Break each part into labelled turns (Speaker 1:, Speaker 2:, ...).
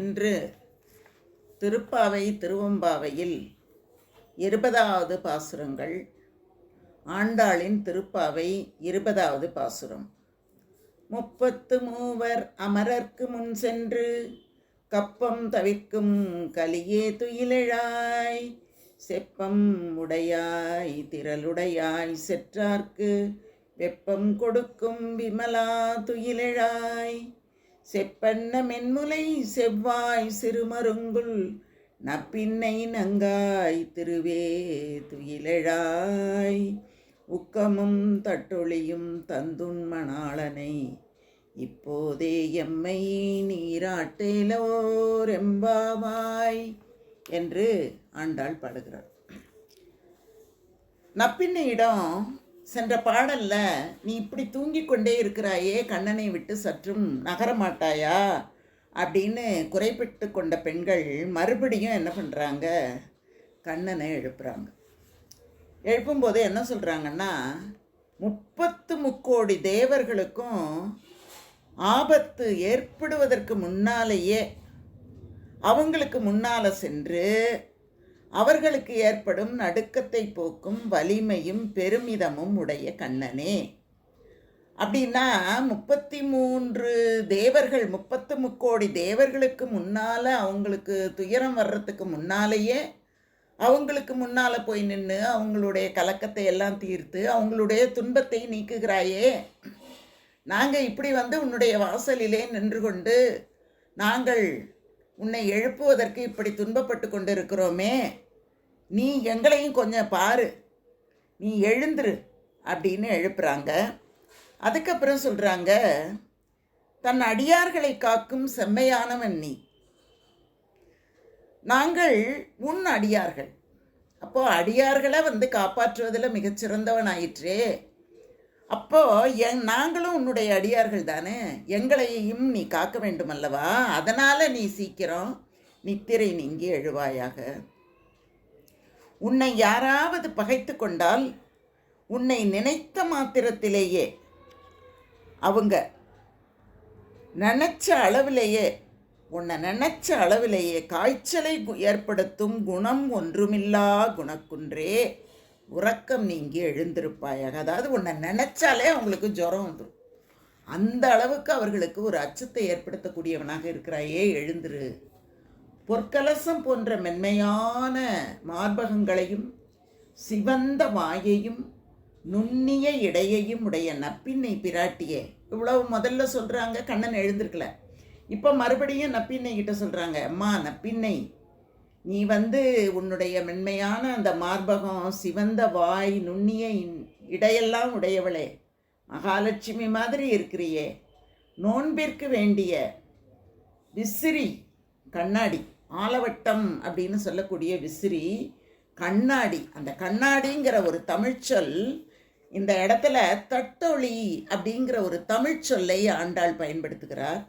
Speaker 1: இன்று திருப்பாவை திருவம்பாவையில் இருபதாவது பாசுரங்கள். ஆண்டாளின் திருப்பாவை இருபதாவது பாசுரம். முப்பத்து மூவர் அமரர்க்கு முன் சென்று கப்பம் தவிர்க்கும் கலியே துயிலழாய் செப்பம் உடையாய் திரளுடையாய் செற்றார்க்கு வெப்பம் கொடுக்கும் விமலா துயிலிழாய். செப்பன்ன மென்முலை செவ்வாய் சிறுமருங்குள் நப்பின்னை நங்காய் திருவே துயிலெழாய் உக்கமும் தட்டொளியும் தந்துன் மணாளனை இப்போதே எம்மை நீராட்டேலோரெம்பாவாய் என்று ஆண்டாள் பாடுகிறார் நப்பின்னையிடம் சென்ற பாடல்ல நீ இப்படி தூங்கிக் கொண்டே இருக்கிறாயே கண்ணனை விட்டு சற்றும் நகரமாட்டாயா அப்படின்னு குறைபட்டு கொண்ட பெண்கள் மறுபடியும் என்ன பண்ணுறாங்க கண்ணனை எழுப்புறாங்க. எழுப்பும்போது என்ன சொல்கிறாங்கன்னா முப்பத்து முக்கோடி தேவர்களுக்கும் ஆபத்து ஏற்படுவதற்கு முன்னாலேயே அவங்களுக்கு முன்னால் சென்று அவர்களுக்கு ஏற்படும் நடுக்கத்தை போக்கும் வலிமையும் பெருமிதமும் உடைய கண்ணனே. அப்படின்னா முப்பத்தி மூன்று தேவர்கள் முப்பத்து முக்கோடி தேவர்களுக்கு முன்னால் அவங்களுக்கு துயரம் வர்றதுக்கு முன்னாலேயே அவங்களுக்கு முன்னால் போய் நின்று அவங்களுடைய கலக்கத்தை எல்லாம் தீர்த்து அவங்களுடைய துன்பத்தை நீக்குகிறாயே. நாங்கள் இப்படி வந்து உன்னுடைய வாசலிலே நின்று கொண்டு நாங்கள் உன்னை எழுப்புவதற்கு இப்படி துன்பப்பட்டு கொண்டு இருக்கிறோமே நீ எங்களையும் கொஞ்சம் பாரு. நீ எழுந்துரு அப்படின்னு எழுப்புறாங்க. அதுக்கப்புறம் சொல்கிறாங்க தன் அடியார்களை காக்கும் செம்மையானவன் நீ. நாங்கள் உன் அடியார்கள். அப்போ அடியார்களை வந்து காப்பாற்றுவதில் மிகச்சிறந்தவன் ஆயிற்றே அப்போ என் நாங்களும் உன்னுடைய அடியார்கள் தானே? எங்களையும் நீ காக்க வேண்டும் அல்லவா அதனால் நீ சீக்கிரம் நித்திரை நீங்கி எழுவாயாக. உன்னை யாராவது பகைத்து கொண்டால் உன்னை நினைத்த மாத்திரத்திலேயே அவங்க நினச்ச அளவிலேயே உன்னை நினச்ச அளவிலேயே காய்ச்சலை கு- ஏற்படுத்தும் குணம் ஒன்றுமில்லா குணக்குன்றே உறக்கம் நீங்கி எழுந்திருப்பாயாக. அதாவது உன்னை நினச்சாலே அவங்களுக்கு ஜுரம் வந்துடும் அந்த அளவுக்கு அவர்களுக்கு ஒரு அச்சத்தை ஏற்படுத்தக்கூடியவனாக இருக்கிறாயே எழுந்துரு. பொற்கலசம் போன்ற மென்மையான மார்பகங்களையும் சிவந்த வாயையும் நுண்ணிய இடையையும் உடைய நப்பின்னை பிராட்டியே. இவ்வளவு முதல்ல சொல்கிறாங்க கண்ணன் எழுந்திருக்கல. இப்போ மறுபடியும் நப்பின்னை கிட்ட சொல்கிறாங்க அம்மா நப்பின்னை நீ வந்து உன்னுடைய மென்மையான அந்த மார்பகம் சிவந்த வாய் நுண்ணிய இன்- இடையெல்லாம் உடையவளே. மகாலட்சுமி மாதிரி இருக்கிறியே. நோன்பிற்கு வேண்டிய விசிறி கண்ணாடி ஆலவட்டம் அப்படின்னு சொல்லக்கூடிய விசிறி கண்ணாடி. அந்த கண்ணாடிங்கிற ஒரு தமிழ்ச்சொல் இந்த இடத்துல தட்டொளி அப்படிங்கிற ஒரு தமிழ்ச்சொல்லை ஆண்டாள் பயன்படுத்துகிறார்.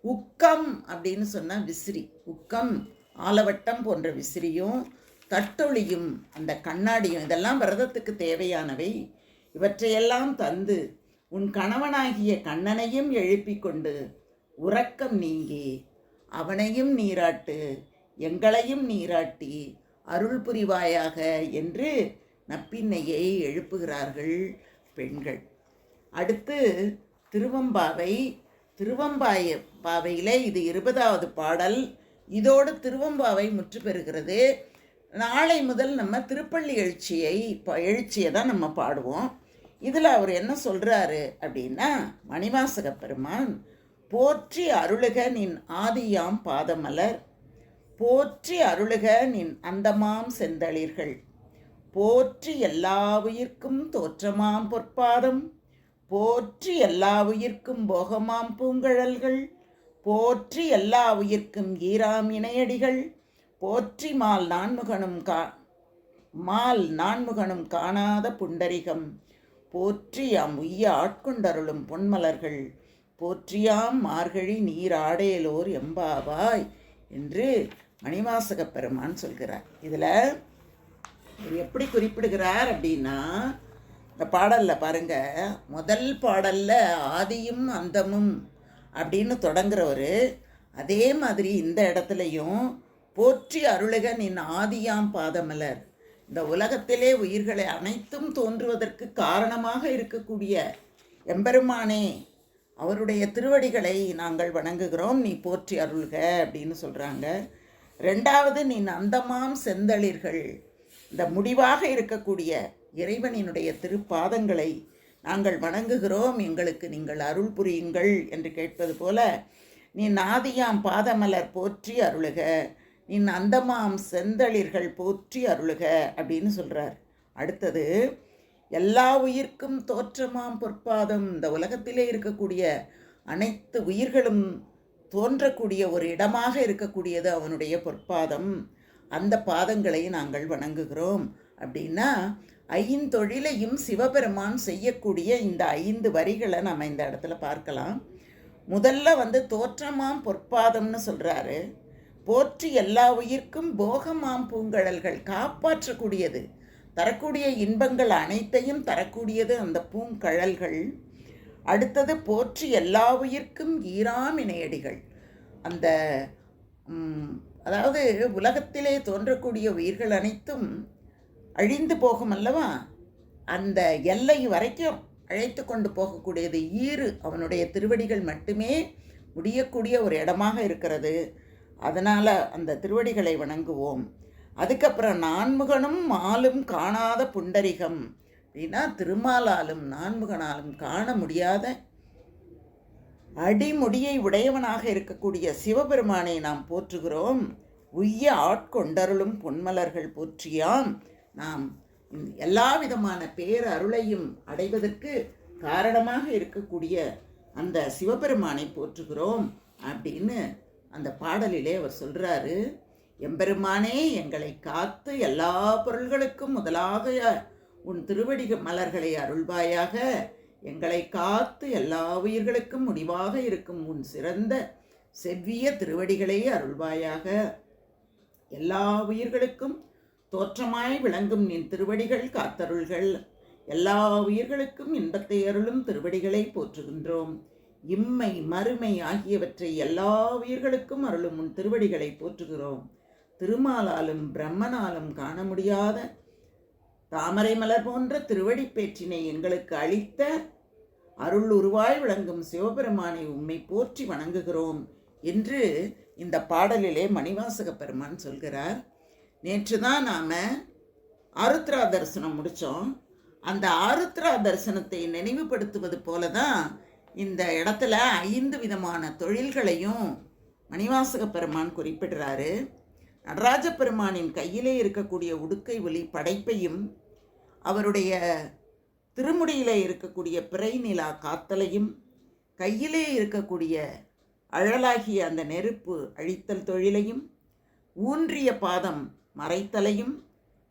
Speaker 1: உக்கம் அப்படின்னு சொன்னால் விசிறி. உக்கம். ஆலவட்டம் போன்ற விசிறியும் தட்டொளியும் அந்த கண்ணாடியும் இதெல்லாம் விரதத்துக்கு தேவையானவை. இவற்றையெல்லாம் தந்து உன் கணவனாகிய கண்ணனையும் எழுப்பிக் கொண்டு உறக்கம் நீங்கி அவனையும் நீராட்டு எங்களையும் நீராட்டி அருள் புரிவாயாக என்று நப்பின்னையை எழுப்புகிறார்கள் பெண்கள். அடுத்து திருவம்பாவை திருவம்பாய பாவையில் இது இருபதாவது பாடல். இதோடு திருவம்பாவை முற்று பெறுகிறது. நாளை முதல் நம்ம திருப்பள்ளி எழுச்சியை எழுச்சியை தான் நம்ம பாடுவோம். இதில் அவர் என்ன சொல்கிறாரு அப்படின்னா மணிவாசக பெருமான் போற்றி அருளுக நின் ஆதியாம் பாதமலர் போற்றி அருளுக நின் அந்தமாம் செந்தளிர்கள் போற்றி எல்லா உயிர்க்கும் தோற்றமாம் பொற்பாதம் போற்றி எல்லா உயிர்க்கும் போகமாம் பூங்கழல்கள் போற்றி எல்லா உயிர்க்கும் ஈராம் இணையடிகள் போற்றி மால் நான்முகனும் கா மால் நான்முகனும் காணாத புண்டரிகம் போற்றி அம் உய்ய ஆட்கொண்டருளும் பொன்மலர்கள் போற்றியாம் மார்கழி நீராடேலோர் எம்பாவாய் என்று மணிவாசக பெருமான் சொல்கிறார். இதில் இவர் எப்படி குறிப்பிடுகிறார் அப்படின்னா இந்த பாடலில் பாருங்க முதல் பாடலில் ஆதியும் அந்தமும் அப்படின்னு தொடங்குறவர் அதே மாதிரி இந்த இடத்துலையும் போற்றி அருளுக நின் ஆதியாம் பாதமலர். இந்த உலகத்திலே உயிர்களை அனைத்தும் தோன்றுவதற்கு காரணமாக இருக்கக்கூடிய எம்பெருமானே அவருடைய திருவடிகளை நாங்கள் வணங்குகிறோம் நீ போற்றி அருள்க அப்படின்னு சொல்கிறாங்க ரெண்டாவது நீ நந்தமாம் செந்தளிர்கள். இந்த முடிவாக இருக்கக்கூடிய இறைவனினுடைய திருப்பாதங்களை நாங்கள் வணங்குகிறோம் எங்களுக்கு நீங்கள் அருள் புரியுங்கள் என்று கேட்பது போல நீ நாதியாம் பாதமலர் போற்றி அருளுக நீ நந்தமாம் செந்தளிர்கள் போற்றி அருளுக அப்படின்னு சொல்கிறார் அடுத்தது எல்லா உயிர்க்கும் தோற்றமாம் பொற்பாதம். இந்த உலகத்திலே இருக்கக்கூடிய அனைத்து உயிர்களும் தோன்றக்கூடிய ஒரு இடமாக இருக்கக்கூடியது அவனுடைய பொற்பாதம். அந்த பாதங்களை நாங்கள் வணங்குகிறோம். அப்படின்னா ஐந்தொழிலையும் சிவபெருமான் செய்யக்கூடிய இந்த ஐந்து வரிகளை நம்ம இந்த இடத்துல பார்க்கலாம். முதல்ல வந்து தோற்றமாம் பொற்பாதம்னு சொல்கிறாரு போற்றி எல்லா உயிர்க்கும் போகமாம் பூங்கழல்கள் காப்பாற்றக்கூடியது. தரக்கூடிய இன்பங்கள் அனைத்தையும் தரக்கூடியது அந்த பூங்கழல்கள் அடுத்தது போற்றி எல்லா உயிர்க்கும் ஈராம் இணையடிகள். அந்த அதாவது உலகத்திலே தோன்றக்கூடிய உயிர்கள் அனைத்தும் அழிந்து போகும் அல்லவா? அந்த எல்லை வரைக்கும் அழைத்து கொண்டு போகக்கூடியது ஈறு. அவனுடைய திருவடிகள் மட்டுமே முடியக்கூடிய ஒரு இடமாக இருக்கிறது. அதனால் அந்த திருவடிகளை வணங்குவோம். அதுக்கப்புறம் நான்முகனும் மாலும் காணாத புண்டரிகம். அப்படின்னா திருமாலாலும் நான்முகனாலும் காண முடியாத அடிமுடியை உடையவனாக இருக்கக்கூடிய சிவபெருமானை நாம் போற்றுகிறோம். உய்ய ஆட்கொண்டருளும் பொன்மலர்கள் போற்றியாம். நாம் எல்லா விதமான பேரருளையும் அடைவதற்கு காரணமாக இருக்கக்கூடிய அந்த சிவபெருமானை போற்றுகிறோம் அப்படின்னு அந்த பாடலிலே அவர் சொல்கிறாரு எம்பெருமானே எங்களை காத்து எல்லா பொருள்களுக்கும் முதலாக உன் திருவடி மலர்களை அருள்வாயாக. எங்களை காத்து எல்லா உயிர்களுக்கும் முடிவாக இருக்கும் உன் சிறந்த செவ்விய திருவடிகளை அருள்வாயாக. எல்லா உயிர்களுக்கும் தோற்றமாய் விளங்கும் நின் திருவடிகள் காத்தருள்கள். எல்லா உயிர்களுக்கும் இன்பத்தை அருளும் திருவடிகளை போற்றுகின்றோம். இம்மை மறுமை ஆகியவற்றை எல்லா உயிர்களுக்கும் அருளும் உன் திருவடிகளை போற்றுகிறோம். திருமாலாலும் பிரம்மனாலும் காண முடியாத தாமரை மலர் போன்ற திருவடி பேற்றினை எங்களுக்கு அளித்த அருள் உருவாய் விளங்கும் சிவபெருமானை உம்மை போற்றி வணங்குகிறோம் என்று இந்த பாடலிலே மணிவாசக பெருமான் சொல்கிறார். நேற்று தான் நாம் ஆருத்ரா தரிசனம் முடித்தோம் அந்த ஆருத்ரா தரிசனத்தை நினைவுபடுத்துவது போல தான் இந்த இடத்துல ஐந்து விதமான தொழில்களையும் மணிவாசக பெருமான் குறிப்பிடுறாரு. நடராஜ பெருமானின் கையிலே இருக்கக்கூடிய உடுக்கை ஒளி படைப்பையும் அவருடைய திருமுடியில் இருக்கக்கூடிய பிறை நிலா காத்தலையும் கையிலே இருக்கக்கூடிய அழலாகிய அந்த நெருப்பு அழித்தல் தொழிலையும் ஊன்றிய பாதம் மறைத்தலையும்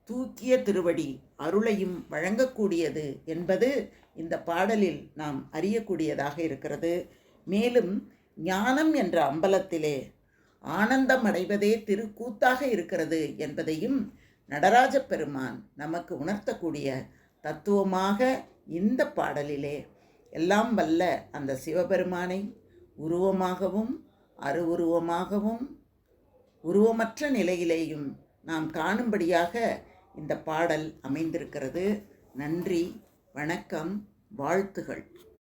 Speaker 1: தூக்கிய திருவடி அருளையும் வழங்கக்கூடியது என்பது இந்த பாடலில் நாம் அறியக்கூடியதாக இருக்கிறது. மேலும் ஞானம் என்ற அம்பலத்திலே ஆனந்தம் அடைவதே திருக்கூத்தாக இருக்கிறது என்பதையும் நடராஜ பெருமான் நமக்கு உணர்த்தக்கூடிய தத்துவமாக இந்த பாடலிலே எல்லாம் வல்ல அந்த சிவபெருமானை உருவமாகவும் அருவுருவமாகவும் உருவமற்ற நிலையிலேயும் நாம் காணும்படியாக இந்த பாடல் அமைந்திருக்கிறது. நன்றி வணக்கம் வாழ்த்துகள்.